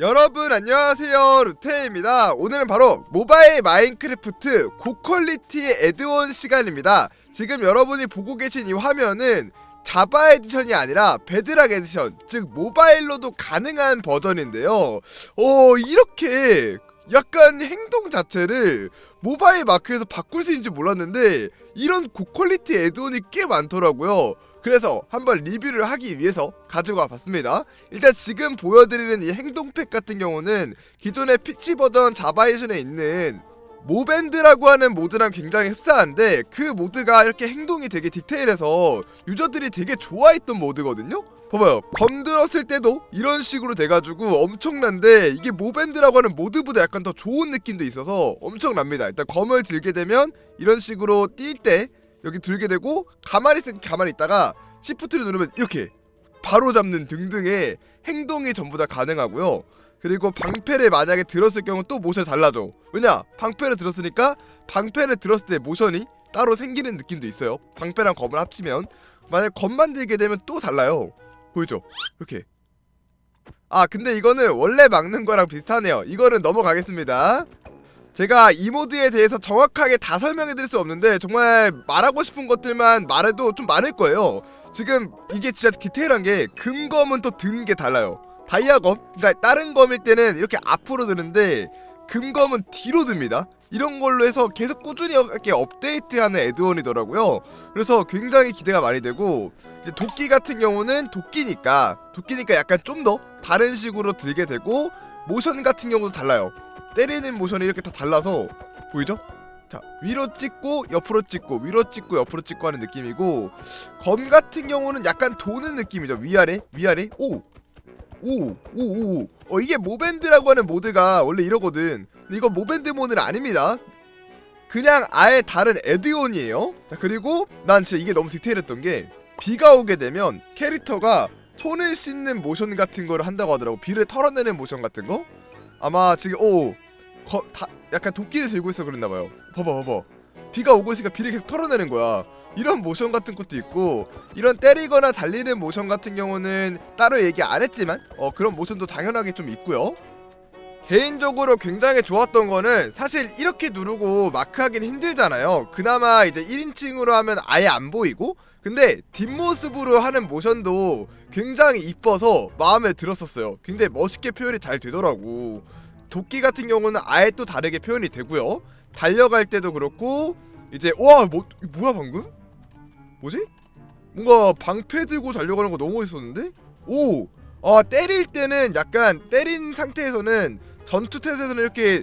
여러분 안녕하세요. 루테입니다. 오늘은 바로 모바일 마인크래프트 고퀄리티 에드온 시간입니다. 지금 여러분이 보고 계신 이 화면은 자바 에디션이 아니라 베드락 에디션 즉 모바일로도 가능한 버전인데요. 어 이렇게 약간 행동 자체를 모바일 마크에서 바꿀 수 있는지 몰랐는데 이런 고퀄리티 에드온이 꽤 많더라고요 그래서 한번 리뷰를 하기 위해서 가지고 와봤습니다. 일단 지금 보여드리는 이 행동팩 같은 경우는 기존의 PC 버전 자바 에디션에 있는 모밴드라고 하는 모드랑 굉장히 흡사한데 그 모드가 이렇게 행동이 되게 디테일해서 유저들이 되게 좋아했던 모드거든요? 봐봐요. 검 들었을 때도 이런 식으로 돼가지고 엄청난데 이게 모밴드라고 하는 모드보다 약간 더 좋은 느낌도 있어서 엄청납니다. 일단 검을 들게 되면 이런 식으로 뛸때 여기 들게 되고 가만히 있 가만히 있다가 시프트를 누르면 이렇게 바로 잡는 등등의 행동이 전부 다 가능하고요. 그리고 방패를 만약에 들었을 경우 또 모션이 달라져. 왜냐? 방패를 들었으니까 방패를 들었을 때 모션이 따로 생기는 느낌도 있어요. 방패랑 검을 합치면 만약 검만 들게 되면 또 달라요. 보이죠? 이렇게. 아 근데 이거는 원래 막는 거랑 비슷하네요. 이거는 넘어가겠습니다. 제가 이 모드에 대해서 정확하게 다 설명해 드릴 수 없는데 정말 말하고 싶은 것들만 말해도 좀 많을 거예요. 지금 이게 진짜 디테일한 게 금검은 또든게 달라요. 다이아 검, 그러니까 다른 검일 때는 이렇게 앞으로 드는데 금검은 뒤로 듭니다. 이런 걸로 해서 계속 꾸준히 이렇게 업데이트하는 에드온이더라고요. 그래서 굉장히 기대가 많이 되고 도끼 같은 경우는 도끼니까 도끼니까 약간 좀 더 다른 식으로 들게 되고 모션 같은 경우도 달라요. 때리는 모션이 이렇게 다 달라서 보이죠? 자 위로 찍고 옆으로 찍고 위로 찍고 옆으로 찍고 하는 느낌이고 검 같은 경우는 약간 도는 느낌이죠. 위아래? 위아래? 오 오 오오! 어 이게 모밴드라고 하는 모드가 원래 이러거든. 근데 이거 모밴드 모드는 아닙니다. 그냥 아예 다른 에드온이에요. 자 그리고 난 진짜 이게 너무 디테일했던 게 비가 오게 되면 캐릭터가 손을 씻는 모션 같은 거를 한다고 하더라고. 비를 털어내는 모션 같은 거? 아마 지금 오 거, 다, 약간 도끼를 들고 있어 그랬나 봐요. 봐봐 봐봐. 비가 오고 있으니까 비를 계속 털어내는 거야. 이런 모션 같은 것도 있고 이런 때리거나 달리는 모션 같은 경우는 따로 얘기 안 했지만 어 그런 모션도 당연하게 좀 있고요. 개인적으로 굉장히 좋았던 거는 사실 이렇게 누르고 마크하기는 힘들잖아요. 그나마 이제 1인칭으로 하면 아예 안 보이고 근데 뒷모습으로 하는 모션도 굉장히 이뻐서 마음에 들었었어요. 굉장히 멋있게 표현이 잘 되더라고. 도끼 같은 경우는 아예 또 다르게 표현이 되고요. 달려갈 때도 그렇고 이제 와 뭐, 뭐야 방금? 뭐지? 뭔가 방패 들고 달려가는 거 너무 멋있었는데? 오! 아 때릴 때는 약간 때린 상태에서는 전투 태세에서는 이렇게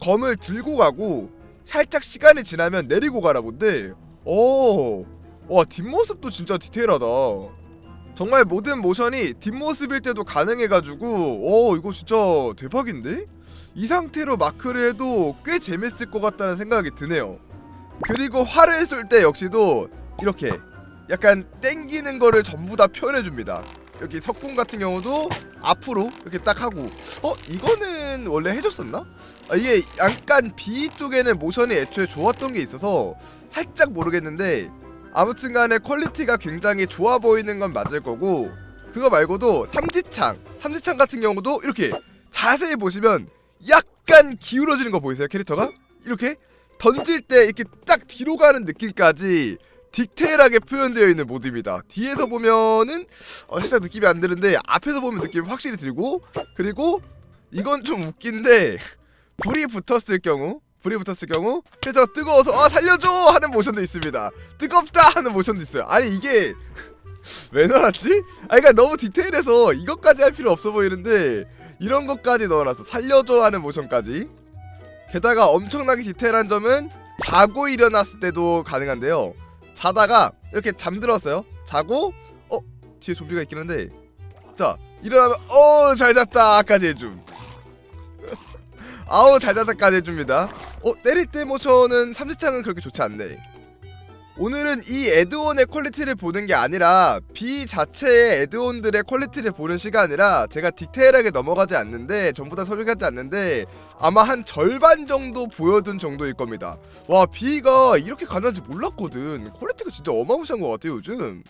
검을 들고 가고 살짝 시간이 지나면 내리고 가라 본데 오! 와 뒷모습도 진짜 디테일하다 정말 모든 모션이 뒷모습일 때도 가능해가지고 어 이거 진짜 대박인데? 이 상태로 마크를 해도 꽤 재밌을 것 같다는 생각이 드네요 그리고 활을 쏠 때 역시도 이렇게 약간 땡기는 거를 전부 다 표현해줍니다 여기 석궁 같은 경우도 앞으로 이렇게 딱 하고 어? 이거는 원래 해줬었나? 아, 이게 약간 B 쪽에는 모션이 애초에 좋았던 게 있어서 살짝 모르겠는데 아무튼 간에 퀄리티가 굉장히 좋아 보이는 건 맞을 거고 그거 말고도 삼지창 삼지창 같은 경우도 이렇게 자세히 보시면 약간 기울어지는 거 보이세요 캐릭터가? 이렇게 던질 때 이렇게 딱 뒤로 가는 느낌까지 디테일하게 표현되어 있는 모드입니다. 뒤에서 보면은 어, 살짝 느낌이 안 드는데 앞에서 보면 느낌이 확실히 들고 그리고 이건 좀 웃긴데 불이 붙었을 경우 불이 붙었을 경우 그래서 뜨거워서 아 살려줘! 하는 모션도 있습니다. 뜨겁다! 하는 모션도 있어요. 아니 이게 왜 넣어놨지? 아 그러니까 너무 디테일해서 이것까지 할 필요 없어 보이는데 이런 것까지 넣어놨어. 살려줘! 하는 모션까지. 게다가 엄청나게 디테일한 점은 자고 일어났을 때도 가능한데요. 자다가 이렇게 잠들었어요. 자고 어 뒤에 좀비가 있긴 한데. 자 일어나면 어잘 잤다까지 해줌. 아우 잘 잤다까지 해줍니다 어 때릴 때 모션은 삼지창은 그렇게 좋지 않네. 오늘은 이 에드온의 퀄리티를 보는 게 아니라 B 자체의 에드온들의 퀄리티를 보는 시간이라 제가 디테일하게 넘어가지 않는데 전부 다 설명하지 않는데 아마 한 절반 정도 보여둔 정도일 겁니다. 와 B가 이렇게 가능한지 몰랐거든. 퀄리티가 진짜 어마무시한 것 같아요 요즘.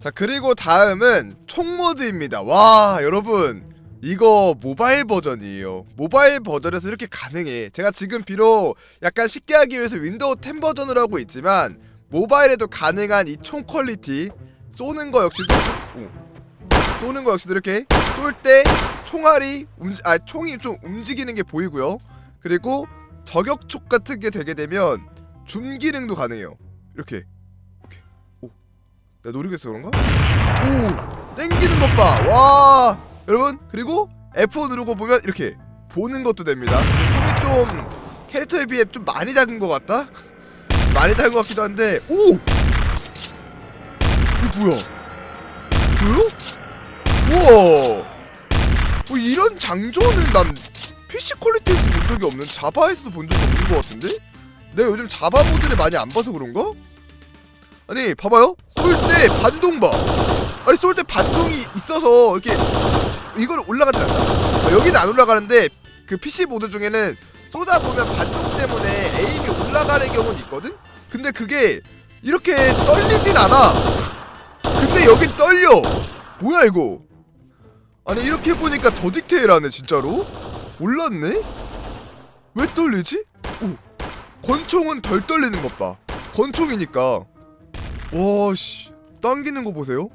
자 그리고 다음은 총 모드입니다. 와 여러분 이거 모바일 버전이에요. 모바일 버전에서 이렇게 가능해. 제가 지금 비록 약간 쉽게 하기 위해서 윈도우 10 버전으로 하고 있지만 모바일에도 가능한 이 총 퀄리티 쏘는 거 역시도 오. 쏘는 거 역시도 이렇게 쏠 때 총알이 움직 아 총이 좀 움직이는 게 보이고요. 그리고 저격촉 같은 게 되게 되면 줌 기능도 가능해요. 이렇게 이렇게 오 내가 노리겠어 그런가? 오 땡기는 것 봐. 와 여러분 그리고 F5 누르고 보면 이렇게 보는 것도 됩니다. 근데 좀 캐릭터에 비해 좀 많이 작은 것 같다. 많이 작은 것 같기도 한데 오 이거 뭐야? 뭐요? 우와 뭐 이런 장전은 난 PC 퀄리티에서 본 적이 없는 자바에서도 본 적이 없는 것 같은데? 내가 요즘 자바 모드를 많이 안 봐서 그런가? 아니 봐봐요 쏠 때 반동 봐 아니 쏠 때 반동이 있어서 이렇게 이걸 올라가지 않나 아, 여기는 안 올라가는데 그 PC 모드 중에는 쏘다 보면 반동 때문에 에임이 올라가는 경우는 있거든? 근데 그게 이렇게 떨리진 않아. 근데 여긴 떨려. 뭐야 이거? 아니 이렇게 보니까 더 디테일하네 진짜로. 몰랐네? 왜 떨리지? 오 권총은 덜 떨리는 것 봐. 권총이니까. 와 씨. 당기는 거 보세요.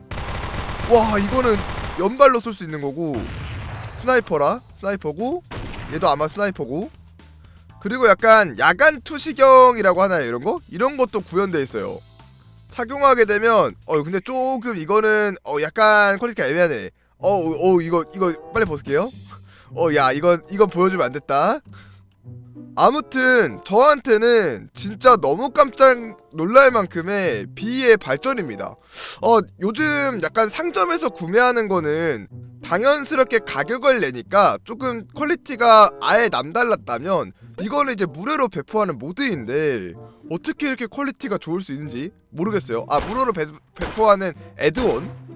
와 이거는 연발로 쏠 수 있는 거고 스나이퍼라 스나이퍼고 얘도 아마 스나이퍼고 그리고 약간 야간 투시경이라고 하나요 이런 거 이런 것도 구현돼 있어요 착용하게 되면 어 근데 조금 이거는 어 약간 퀄리티가 애매하네 어, 어, 어 이거 이거 빨리 벗을게요. 어, 야, 이건 이건 보여주면 안 됐다. 아무튼 저한테는 진짜 너무 깜짝 놀랄 만큼의 B의 발전입니다. 어, 요즘 약간 상점에서 구매하는 거는 당연스럽게 가격을 내니까 조금 퀄리티가 아예 남달랐다면 이거는 이제 무료로 배포하는 모드인데 어떻게 이렇게 퀄리티가 좋을 수 있는지 모르겠어요. 아, 무료로 배, 배포하는 애드온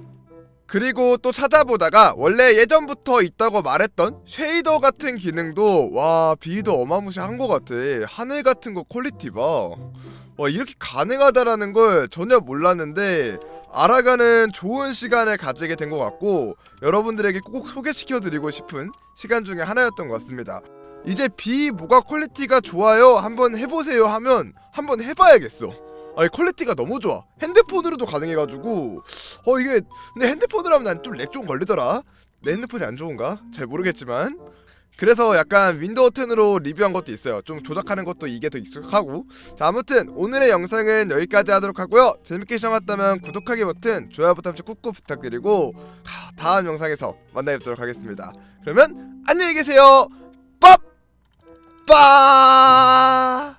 그리고 또 찾아보다가 원래 예전부터 있다고 말했던 쉐이더 같은 기능도 와 비도 어마무시한 것 같아. 하늘 같은 거 퀄리티 봐와 이렇게 가능하다라는 걸 전혀 몰랐는데 알아가는 좋은 시간을 가지게 된 것 같고 여러분들에게 꼭 소개시켜드리고 싶은 시간 중에 하나였던 것 같습니다. 이제 비 뭐가 퀄리티가 좋아요 한번 해보세요 하면 한번 해봐야겠어 아니 퀄리티가 너무 좋아. 핸드폰으로도 가능해가지고. 어 이게 근데 핸드폰으로 하면 난 좀 렉 좀 걸리더라. 내 핸드폰이 안 좋은가? 잘 모르겠지만. 그래서 약간 윈도우 10으로 리뷰한 것도 있어요. 좀 조작하는 것도 이게 더 익숙하고. 자 아무튼 오늘의 영상은 여기까지 하도록 하고요. 재밌게 시청하셨다면 구독하기 버튼 좋아요 버튼 꾹꾹 부탁드리고 하, 다음 영상에서 만나 뵙도록 하겠습니다. 그러면 안녕히 계세요. 빠빠